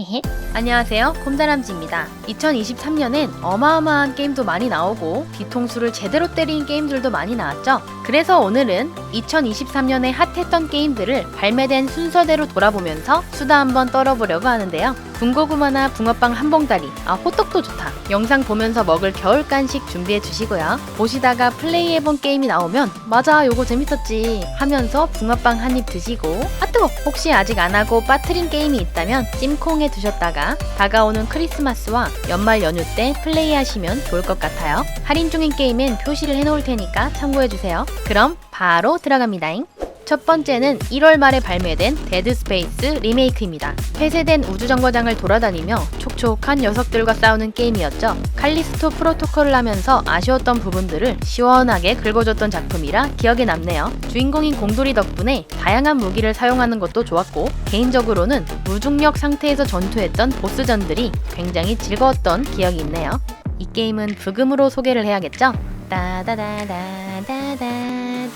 헤헤. 안녕하세요. 곰다람쥐입니다. 2023년엔 어마어마한 게임도 많이 나오고 뒤통수를 제대로 때린 게임들도 많이 나왔죠. 그래서 오늘은 2023년에 핫했던 게임들을 발매된 순서대로 돌아보면서 수다 한번 떨어보려고 하는데요. 군고구마나 붕어빵 한 봉다리, 아 호떡도 좋다. 영상 보면서 먹을 겨울 간식 준비해 주시고요. 보시다가 플레이해본 게임이 나오면 맞아 요거 재밌었지 하면서 붕어빵 한 입 드시고 아 뜨거! 혹시 아직 안 하고 빠트린 게임이 있다면 찜콩에 두셨다가 다가오는 크리스마스와 연말 연휴 때 플레이하시면 좋을 것 같아요. 할인 중인 게임엔 표시를 해놓을 테니까 참고해 주세요. 그럼 바로 들어갑니다잉. 첫 번째는 1월 말에 발매된 데드 스페이스 리메이크입니다. 폐쇄된 우주정거장을 돌아다니며 촉촉한 녀석들과 싸우는 게임이었죠. 칼리스토 프로토콜을 하면서 아쉬웠던 부분들을 시원하게 긁어줬던 작품이라 기억에 남네요. 주인공인 공돌이 덕분에 다양한 무기를 사용하는 것도 좋았고 개인적으로는 무중력 상태에서 전투했던 보스전들이 굉장히 즐거웠던 기억이 있네요. 이 게임은 부금으로 소개를 해야겠죠? 따다다다다다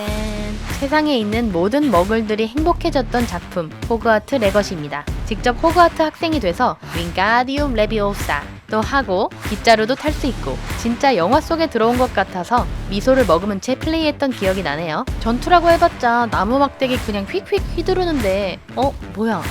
단 세상에 있는 모든 머글들이 행복해졌던 작품 호그와트 레거시입니다. 직접 호그와트 학생이 돼서 윙가디움 레비오사 또 하고 빗자루도 탈 수 있고 진짜 영화 속에 들어온 것 같아서 미소를 머금은 채 플레이했던 기억이 나네요. 전투라고 해봤자 나무 막대기 그냥 휙휙 휘두르는데 어 뭐야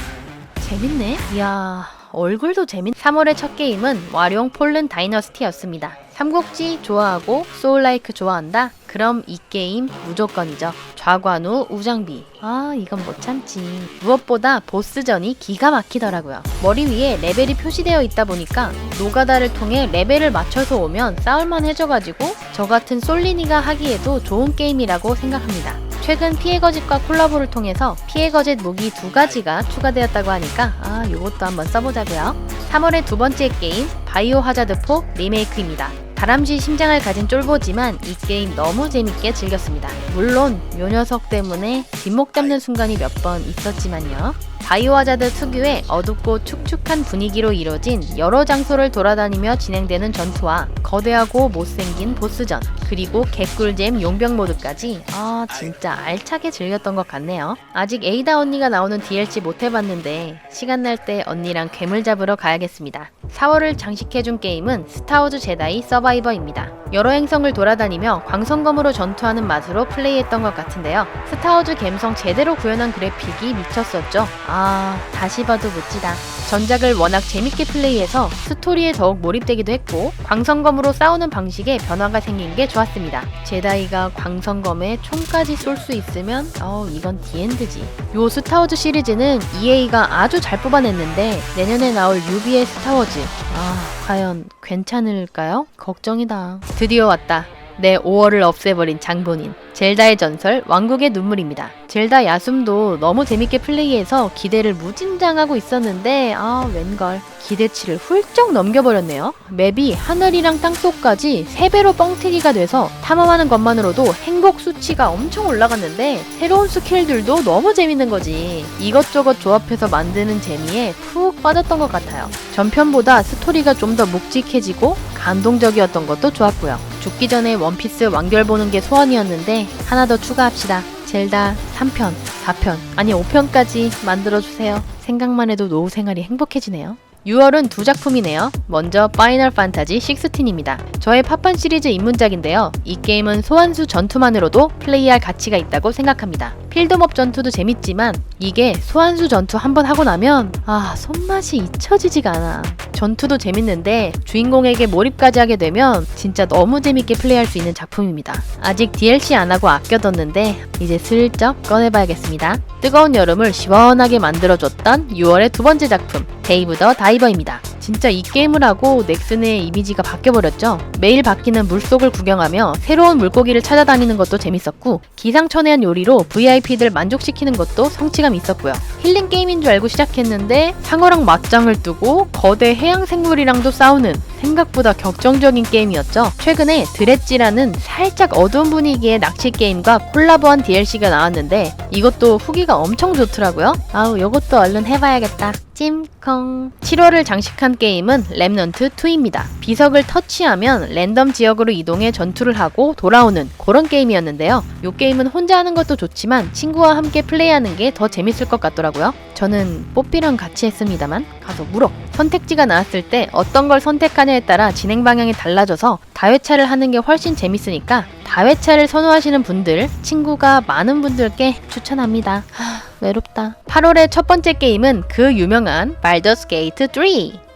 재밌네? 이야 얼굴도 재밌 3월의 첫 게임은 와룡 폴른 다이너스티였습니다. 삼국지 좋아하고 소울라이크 좋아한다? 그럼 이 게임 무조건이죠. 좌관우 우장비. 아 이건 못 참지. 무엇보다 보스전이 기가 막히더라고요. 머리 위에 레벨이 표시되어 있다 보니까 노가다를 통해 레벨을 맞춰서 오면 싸울만 해져가지고 저 같은 솔리니가 하기에도 좋은 게임이라고 생각합니다. 최근 피해 거짓과 콜라보를 통해서 피해 거짓 무기 두 가지가 추가되었다고 하니까 아 요것도 한번 써보자고요. 3월의 두 번째 게임 바이오 하자드 4 리메이크입니다. 다람쥐 심장을 가진 쫄보지만 이 게임 너무 재밌게 즐겼습니다. 물론 요 녀석 때문에 뒷목 잡는 순간이 몇 번 있었지만요. 바이오하자드 특유의 어둡고 축축한 분위기로 이뤄진 여러 장소를 돌아다니며 진행되는 전투와 거대하고 못생긴 보스전, 그리고 개꿀잼 용병 모드까지 아 진짜 알차게 즐겼던 것 같네요. 아직 에이다 언니가 나오는 DLC 못 해봤는데 시간 날 때 언니랑 괴물 잡으러 가야겠습니다. 4월을 장식해준 게임은 스타워즈 제다이 서바 이버입니다. 여러 행성을 돌아다니며 광선검으로 전투하는 맛으로 플레이했던 것 같은데요. 스타워즈 감성 제대로 구현한 그래픽이 미쳤었죠. 아, 다시 봐도 멋지다. 전작을 워낙 재밌게 플레이해서 스토리에 더욱 몰입되기도 했고, 광선검으로 싸우는 방식에 변화가 생긴 게 좋았습니다. 제다이가 광선검에 총까지 쏠 수 있으면, 어 이건 디엔드지. 요 스타워즈 시리즈는 EA가 아주 잘 뽑아냈는데, 내년에 나올 유비의 스타워즈. 아, 과연 괜찮을까요? 걱 정이다. 드디어 왔다. 내 5월을 없애버린 장본인. 젤다의 전설 왕국의 눈물입니다. 젤다 야숨도 너무 재밌게 플레이해서 기대를 무진장하고 있었는데 아 웬걸 기대치를 훌쩍 넘겨버렸네요. 맵이 하늘이랑 땅속까지 3배로 뻥튀기가 돼서 탐험하는 것만으로도 행복 수치가 엄청 올라갔는데 새로운 스킬들도 너무 재밌는 거지. 이것저것 조합해서 만드는 재미에 푹 빠졌던 것 같아요. 전편보다 스토리가 좀 더 묵직해지고 감동적이었던 것도 좋았고요. 죽기 전에 원피스 완결 보는 게 소원이었는데 하나 더 추가합시다. 젤다 3편, 4편, 아니 5편까지 만들어주세요. 생각만 해도 노후 생활이 행복해지네요. 6월은 두 작품이네요. 먼저 파이널 판타지 16입니다. 저의 팝판 시리즈 입문작인데요. 이 게임은 소환수 전투만으로도 플레이할 가치가 있다고 생각합니다. 필드몹 전투도 재밌지만 이게 소환수 전투 한번 하고 나면 아 손맛이 잊혀지지가 않아. 전투도 재밌는데 주인공에게 몰입까지 하게 되면 진짜 너무 재밌게 플레이할 수 있는 작품입니다. 아직 DLC 안 하고 아껴뒀는데 이제 슬쩍 꺼내봐야겠습니다. 뜨거운 여름을 시원하게 만들어줬던 6월의 두 번째 작품 데이브 더 다이버입니다. 진짜 이 게임을 하고 넥슨의 이미지가 바뀌어버렸죠. 매일 바뀌는 물속을 구경하며 새로운 물고기를 찾아다니는 것도 재밌었고 기상천외한 요리로 VIP들 만족시키는 것도 성취감 있었고요. 힐링 게임인 줄 알고 시작했는데 상어랑 맞짱을 뜨고 거대 해양 생물이랑도 싸우는 생각보다 격정적인 게임이었죠. 최근에 드렛지라는 살짝 어두운 분위기의 낚시 게임과 콜라보한 DLC가 나왔는데 이것도 후기가 엄청 좋더라고요. 아우 이것도 얼른 해봐야겠다. 찜콩 7월을 장식한 게임은 랩넌트 2입니다. 비석을 터치하면 랜덤 지역으로 이동해 전투를 하고 돌아오는 그런 게임이었는데요. 이 게임은 혼자 하는 것도 좋지만 친구와 함께 플레이하는 게 더 재밌을 것 같더라고요. 저는 뽀삐랑 같이 했습니다만 가서 물어. 선택지가 나왔을 때 어떤 걸 선택하냐에 따라 진행 방향이 달라져서 다회차를 하는 게 훨씬 재밌으니까 다회차를 선호하시는 분들, 친구가 많은 분들께 추천합니다. 하, 외롭다. 8월의 첫 번째 게임은 그 유명한 발더스 게이트 3.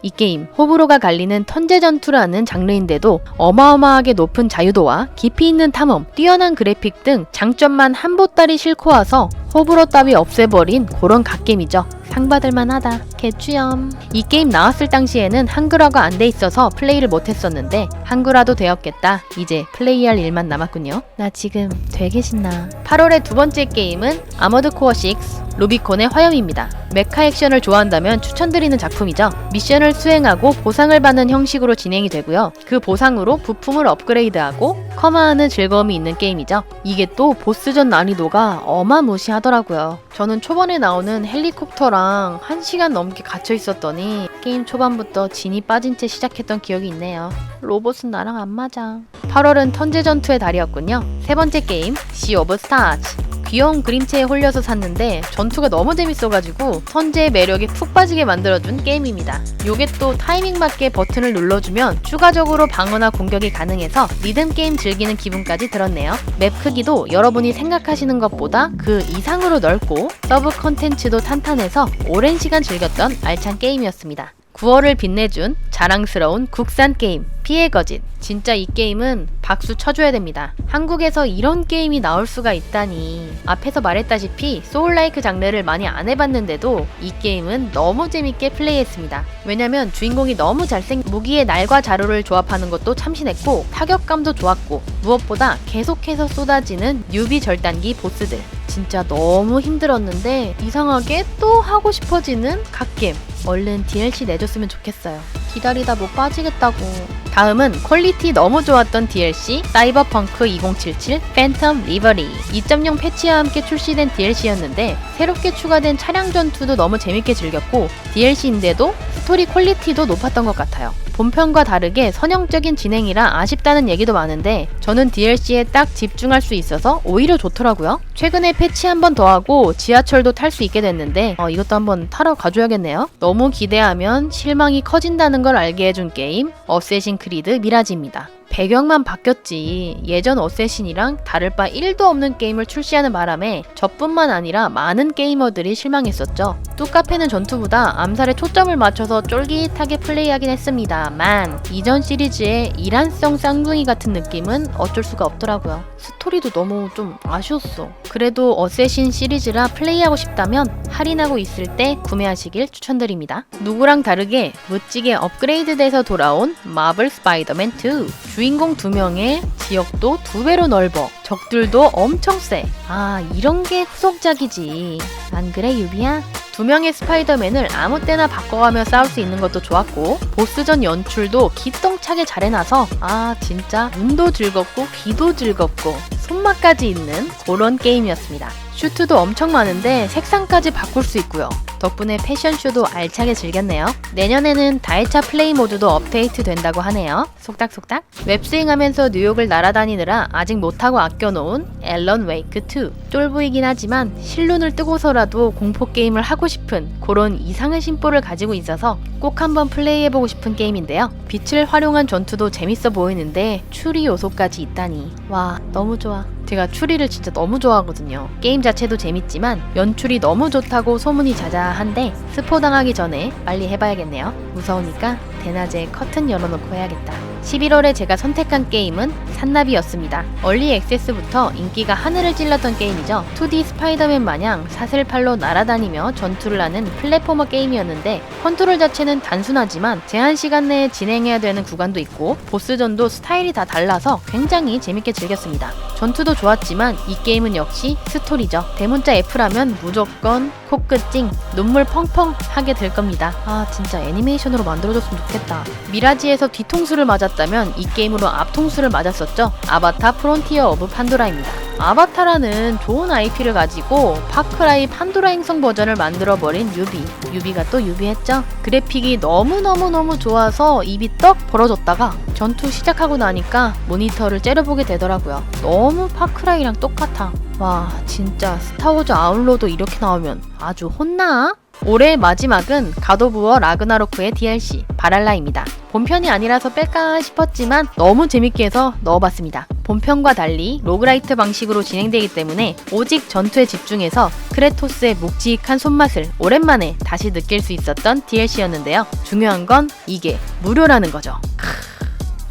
이 게임 호불호가 갈리는 턴제 전투라는 장르인데도 어마어마하게 높은 자유도와 깊이 있는 탐험, 뛰어난 그래픽 등 장점만 한 보따리 싣고 와서 호불호 따위 없애버린 그런 갓겜이죠. 상 받을 만 하다. 개추염. 이 게임 나왔을 당시에는 한글화가 안 돼 있어서 플레이를 못 했었는데 한글화도 되었겠다. 이제 플레이할 일만 남았군요. 나 지금 되게 신나. 8월의 두 번째 게임은 아머드 코어 6 루비콘의 화염입니다. 메카 액션을 좋아한다면 추천드리는 작품이죠. 미션을 수행하고 보상을 받는 형식으로 진행이 되고요. 그 보상으로 부품을 업그레이드하고 커마하는 즐거움이 있는 게임이죠. 이게 또 보스전 난이도가 어마무시하더라고요. 저는 초반에 나오는 헬리콥터랑 1시간 넘게 갇혀 있었더니 게임 초반부터 진이 빠진 채 시작했던 기억이 있네요. 로봇은 나랑 안 맞아. 8월은 턴제 전투의 달이었군요. 세 번째 게임, 시 오브 스타즈. 귀여운 그림체에 홀려서 샀는데 전투가 너무 재밌어가지고 선제의 매력에 푹 빠지게 만들어준 게임입니다. 요게 또 타이밍 맞게 버튼을 눌러주면 추가적으로 방어나 공격이 가능해서 리듬 게임 즐기는 기분까지 들었네요. 맵 크기도 여러분이 생각하시는 것보다 그 이상으로 넓고 서브 컨텐츠도 탄탄해서 오랜 시간 즐겼던 알찬 게임이었습니다. 9월을 빛내준 자랑스러운 국산 게임 피해 거짓 진짜 이 게임은 박수 쳐줘야 됩니다. 한국에서 이런 게임이 나올 수가 있다니. 앞에서 말했다시피 소울라이크 장르를 많이 안 해봤는데도 이 게임은 너무 재밌게 플레이했습니다. 왜냐면 주인공이 너무 잘생 무기의 날과 자루를 조합하는 것도 참신했고 타격감도 좋았고 무엇보다 계속해서 쏟아지는 유비 절단기 보스들 진짜 너무 힘들었는데 이상하게 또 하고 싶어지는 갓겜 얼른 DLC 내줬으면 좋겠어요. 기다리다 못 빠지겠다고. 다음은 퀄리티 너무 좋았던 DLC 사이버펑크 2077 팬텀 리버리 2.0 패치와 함께 출시된 DLC였는데 새롭게 추가된 차량 전투도 너무 재밌게 즐겼고 DLC인데도 스토리 퀄리티도 높았던 것 같아요. 본편과 다르게 선형적인 진행이라 아쉽다는 얘기도 많은데 저는 DLC에 딱 집중할 수 있어서 오히려 좋더라고요. 최근에 패치 한 번 더 하고 지하철도 탈 수 있게 됐는데 어, 이것도 한번 타러 가줘야겠네요. 너무 기대하면 실망이 커진다는 걸 알게 해준 게임 어쌔신 크리드 미라지입니다. 배경만 바뀌었지 예전 어쌔신이랑 다를 바 1도 없는 게임을 출시하는 바람에 저뿐만 아니라 많은 게이머들이 실망했었죠. 뚜카페는 전투보다 암살에 초점을 맞춰서 쫄깃하게 플레이하긴 했습니다만 이전 시리즈의 이란성 쌍둥이 같은 느낌은 어쩔 수가 없더라고요. 스토리도 너무 좀 아쉬웠어. 그래도 어쌔신 시리즈라 플레이하고 싶다면 할인하고 있을 때 구매하시길 추천드립니다. 누구랑 다르게 멋지게 업그레이드돼서 돌아온 마블 스파이더맨 2. 주인공 두 명의 지역도 두 배로 넓어. 적들도 엄청 세. 아, 이런 게 후속작이지. 안 그래, 유비야? 두 명의 스파이더맨을 아무 때나 바꿔가며 싸울 수 있는 것도 좋았고 보스전 연출도 기똥차게 잘 해놔서 아 진짜 눈도 즐겁고 귀도 즐겁고 손맛까지 있는 그런 게임이었습니다. 슈트도 엄청 많은데 색상까지 바꿀 수 있고요. 덕분에 패션쇼도 알차게 즐겼네요. 내년에는 다이차 플레이 모드도 업데이트 된다고 하네요. 속닥속닥. 웹스윙하면서 뉴욕을 날아다니느라 아직 못하고 아껴놓은 앨런 웨이크 2. 쫄보이긴 하지만 실눈을 뜨고서라도 공포 게임을 하고 싶은 그런 이상의 심보를 가지고 있어서 꼭 한번 플레이해보고 싶은 게임인데요. 빛을 활용한 전투도 재밌어 보이는데 추리 요소까지 있다니. 와, 너무 좋아. 제가 추리를 진짜 너무 좋아하거든요. 게임 자체도 재밌지만 연출이 너무 좋다고 소문이 자자한데 스포 당하기 전에 빨리 해봐야겠네요. 무서우니까 대낮에 커튼 열어놓고 해야겠다. 11월에 제가 선택한 게임은 산나비였습니다. 얼리 액세스부터 인기가 하늘을 찔렀던 게임이죠. 2D 스파이더맨 마냥 사슬팔로 날아다니며 전투를 하는 플랫포머 게임이었는데 컨트롤 자체는 단순하지만 제한 시간 내에 진행해야 되는 구간도 있고 보스전도 스타일이 다 달라서 굉장히 재밌게 즐겼습니다. 전투도 좋았지만 이 게임은 역시 스토리죠. 대문자 F라면 무조건 코끝 찡, 눈물 펑펑 하게 될 겁니다. 아 진짜 애니메이션으로 만들어줬으면 좋겠다. 미라지에서 뒤통수를 맞았 다면 이 게임으로 앞통수를 맞았었죠. 아바타 프론티어 오브 판도라입니다. 아바타라는 좋은 IP를 가지고 파크라이 판도라 행성 버전을 만들어버린 유비. 유비가 또 유비했죠. 그래픽이 너무너무너무 좋아서 입이 떡 벌어졌다가 전투 시작하고 나니까 모니터를 째려보게 되더라고요. 너무 파크라이랑 똑같아. 와, 진짜 스타워즈 아웃로도 이렇게 나오면 아주 혼나? 올해의 마지막은 가도부어 라그나로크의 DLC 바랄라입니다. 본편이 아니라서 뺄까 싶었지만 너무 재밌게 해서 넣어봤습니다. 본편과 달리 로그라이트 방식으로 진행되기 때문에 오직 전투에 집중해서 크레토스의 묵직한 손맛을 오랜만에 다시 느낄 수 있었던 DLC였는데요. 중요한 건 이게 무료라는 거죠. 크,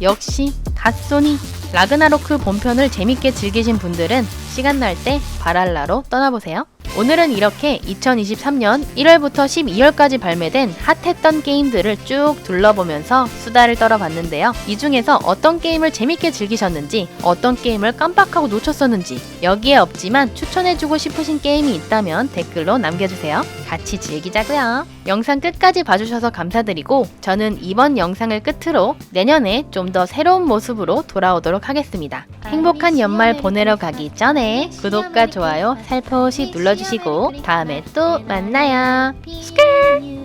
역시 갓소니 라그나로크 본편을 재밌게 즐기신 분들은 시간 날 때 바랄라로 떠나보세요. 오늘은 이렇게 2023년 1월부터 12월까지 발매된 핫했던 게임들을 쭉 둘러보면서 수다를 떨어봤는데요. 이 중에서 어떤 게임을 재밌게 즐기셨는지, 어떤 게임을 깜빡하고 놓쳤었는지, 여기에 없지만 추천해주고 싶으신 게임이 있다면 댓글로 남겨주세요. 같이 즐기자고요. 영상 끝까지 봐주셔서 감사드리고, 저는 이번 영상을 끝으로 내년에 좀 더 새로운 모습으로 돌아오도록 하겠습니다. 행복한 연말 보내러 가기 전에 구독과 좋아요 살포시 눌러주시고 다음에 또 만나요. 스컬